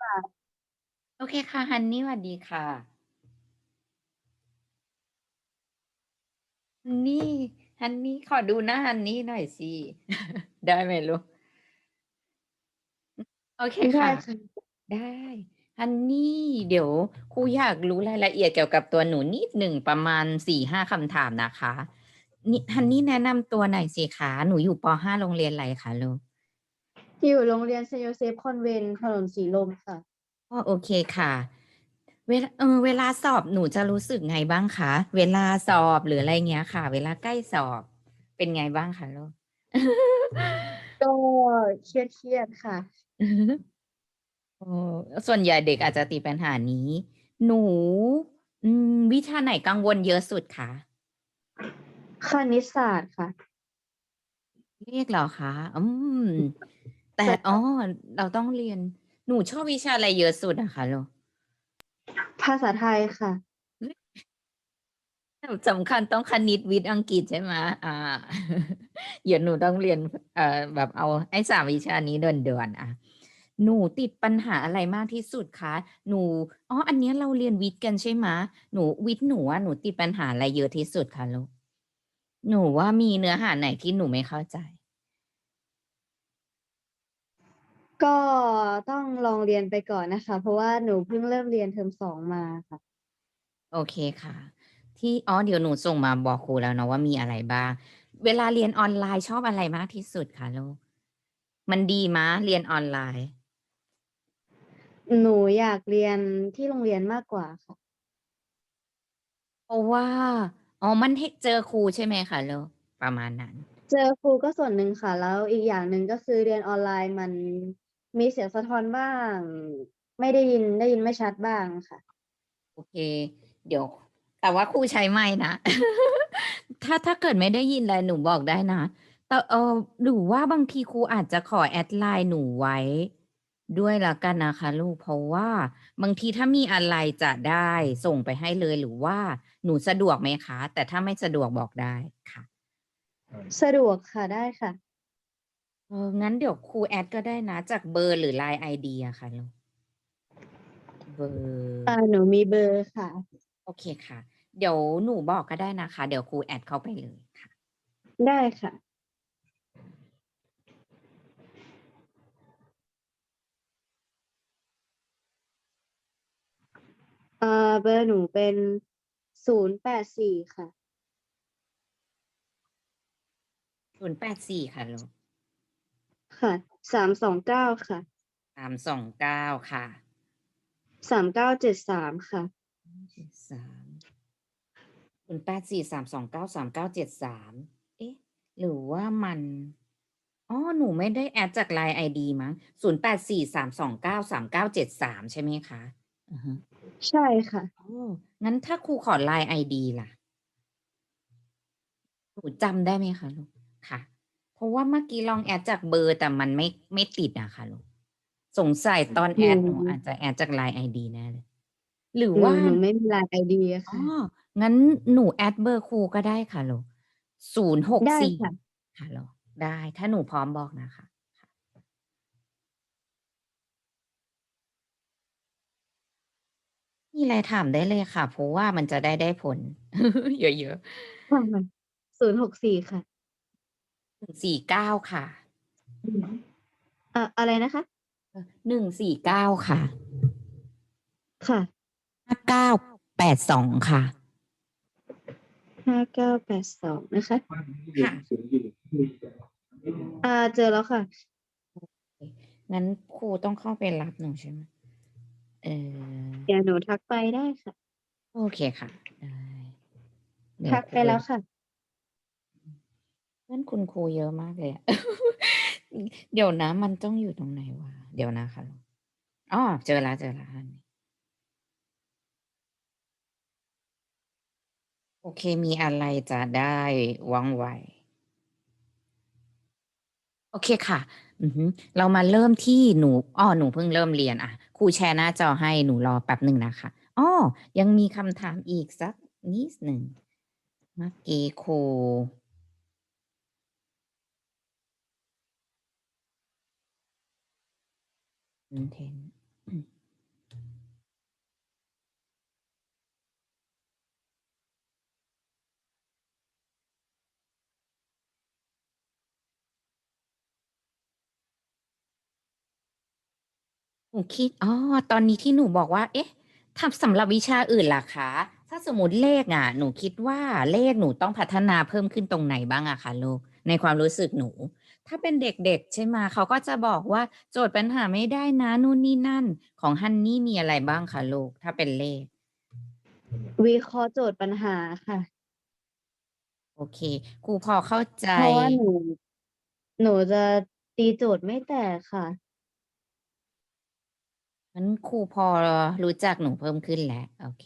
ค่ะ โอเคค่ะ ฮันนี่สวัสดีค่ะฮันนี่ฮันนี่ขอดูหน้าฮันนี่หน่อยสิ ได้ไหมลูกโอเคได้ค่ะ ค่ะได้ฮันนี่เดี๋ยวครูอยากรู้รายละเอียดเกี่ยวกับตัวหนูนิดหนึ่งประมาณสี่ห้าคำถามนะคะนี่ฮันนี่แนะนำตัวหน่อยสิคะหนูอยู่ปห้าโรงเรียนอะไรคะลูก อยู่โรงเรียนเซนต์โยเซฟคอนเวนต์ถนนสีลมค่ะ อ๋อโอเคค่ะ เวลาเออเวลาสอบหนูจะรู้สึกไงบ้างคะ เวลาสอบหรืออะไรเงี้ยค่ะ เวลาใกล้สอบเป็นไงบ้างคะลูก ก็เครียดเครียดๆค่ะ โอ้ส่วนใหญ่เด็กอาจจะติดปัญหานี้ หนู อืม วิชาไหนกังวลเยอะสุดคะคณิตศาสตร์ค่ะ เลขเหรอคะ อืม แต่อ๋อเราต้องเรียนหนูชอบวิชาอะไรเยอะสุดอะคะลูกภาษาไทยค่ะสำคัญต้องคณิตวิทย์อังกฤษใช่ไหมอ่าเดี๋ยวหนูต้องเรียนเอ่อแบบเอาไอ้สามวิชานี้เดือนๆอะหนูติดปัญหาอะไรมากที่สุดคะหนูอ๋ออันเนี้ยเราเรียนวิทย์กันใช่ไหมหนูวิทย์หนูว่าหนูติดปัญหาอะไรเยอะที่สุดคะลูกหนูว่ามีเนื้อหาไหนที่หนูไม่เข้าใจ ก็ต้องลองเรียนไปก่อนนะคะ เพราะว่าหนูเพิ่งเริ่มเรียนเทอมสองมาค่ะ โอเคค่ะ ที่อ๋อเดี๋ยวหนูส่งมาบอกครูแล้วเนาะว่ามีอะไรบ้าง เวลาเรียนออนไลน์ชอบอะไรมากที่สุดคะลูกมันดีมะเรียนออนไลน์ หนูอยากเรียนที่โรงเรียนมากกว่าค่ะ เพราะว่าอ๋อมันให้เจอครูใช่ไหมคะลูกประมาณนั้น เจอครูก็ส่วนหนึ่งค่ะ แล้วอีกอย่างหนึ่งก็คือเรียนออนไลน์มัน มีเสียงสะท้อนบ้าง ไม่ได้ยินได้ยินไม่ชัดบ้างค่ะ โอเค เดี๋ยว แต่ว่าครูใช้ไม้นะ ถ้าถ้าเกิดไม่ได้ยินอะไรหนูบอกได้นะ แต่เออหรือว่าบางทีครูอาจจะขอแอดไลน์หนูไว้ด้วยละกันนะคะลูกเพราะว่า บางทีถ้ามีอะไรจะได้ส่งไปให้เลยหรือว่าหนูสะดวกไหมคะ แต่ถ้าไม่สะดวกบอกได้ค่ะ สะดวกค่ะได้ค่ะ เอองั้นเดี๋ยวครูแอดก็ได้นะ จากเบอร์หรือไลน์ไอดีอะค่ะลูกเบอร์อ่าหนูมีเบอร์ค่ะ โอเคค่ะ เดี๋ยวหนูบอกก็ได้นะคะ เดี๋ยวครูแอดเข้าไปเลยค่ะ ได้ค่ะ เอ่อเบอร์หนูเป็นศูนย์แปดสี่ค่ะศูนย์แปดสี่ค่ะลูก ค่ะสามสองเก้าค่ะสามสองเก้าค่ะสามเก้าเจ็ดสามค่ะเจ็ดสามศูนย์แปดสี่สามสองเก้าสามเก้าเจ็ดสามเอ๊ะ หรือว่ามันอ๋อหนูไม่ได้แอดจากไลน์ไอดีมั้งศูนย์แปดสี่สามสองเก้าสามเก้าเจ็ดสามใช่ไหมคะอือฮึใช่ค่ะโอ้งั้นถ้าครูขอไลน์ไอดีล่ะหนูจำได้ไหมคะลูกค่ะ เพราะว่าเมื่อกี้ลองแอดจากเบอร์แต่มันไม่ไม่ติดอะค่ะลูกสงสัยตอนแอดอืมหนูอาจจะแอดจากไลน์ไอดีแน่เลยหรือหนูว่าหนูไม่มีไลน์ไอเดียอ๋ค่ะ องั้นหนูแอดเบอร์ครูก็ได้ค่ะลูกศูนย์หกได้สี่ค่ะ ค่ะลูกได้ถ้าหนูพร้อมบอกนะคะค่ะมีอะไรถามได้เลยค่ะ เพราะว่ามันจะได้ได้ผล เยอะศูนย์หกสี่ค่ะ ๆสี่เก้าค่ะอะอะไรนะคะหนึ่งสี่เก้าค่ะ ค่ะห้าเก้าแปดสองค่ะห้าเก้าแปดสองนะคะค่ะอ่าเจอแล้วค่ะ งั้นครูต้องเข้าไปรับหนูใช่ไหมเออเดี๋ยวหนูทักไปได้ค่ะ โอเคค่ะ ได้เดี๋ยทักไปแล้วค่ะ เพื่อนคุณครูเยอะมากเลยอะ เดี๋ยวนะ มันต้องอยู่ตรงไหนวะ เดี๋ยวนะคะอ๋อเจอแล้วเจอแล้วอันนี้โอเค มีอะไรจะได้ว่องไว โอเคค่ะ อือฮึเรามาเริ่มที่หนูอ้อหนูเพิ่งเริ่มเรียนอะครูแชร์หน้าจอให้หนูรอแป๊บหนึ่งนะคะอ้อยังมีคำถามอีกสักนิดหนึ่งเมื่อกี้ครู หนูคิด อ๋อ ตอนนี้ที่หนูบอกว่า เอ๊ะทำสำหรับวิชาอื่นล่ะคะ ถ้าสมมติเลขอะ หนูคิดว่าเลขหนูต้องพัฒนาเพิ่มขึ้นตรงไหนบ้างอะคะลูก ในความรู้สึกหนู ถ้าเป็นเด็กๆ ใช่ไหมเขาก็จะบอกว่าโจทย์ปัญหาไม่ได้นะนู่นนี่นั่น ของฮันนี่มีอะไรบ้างคะลูก ถ้าเป็นเลข วิเคราะห์โจทย์ปัญหาค่ะโอเคครูพอเข้าใจ เพราะว่าหนูหนูจะตีโจทย์ไม่แตกค่ะงั้นครูพอรู้จักหนูเพิ่มขึ้นแล้วโอเค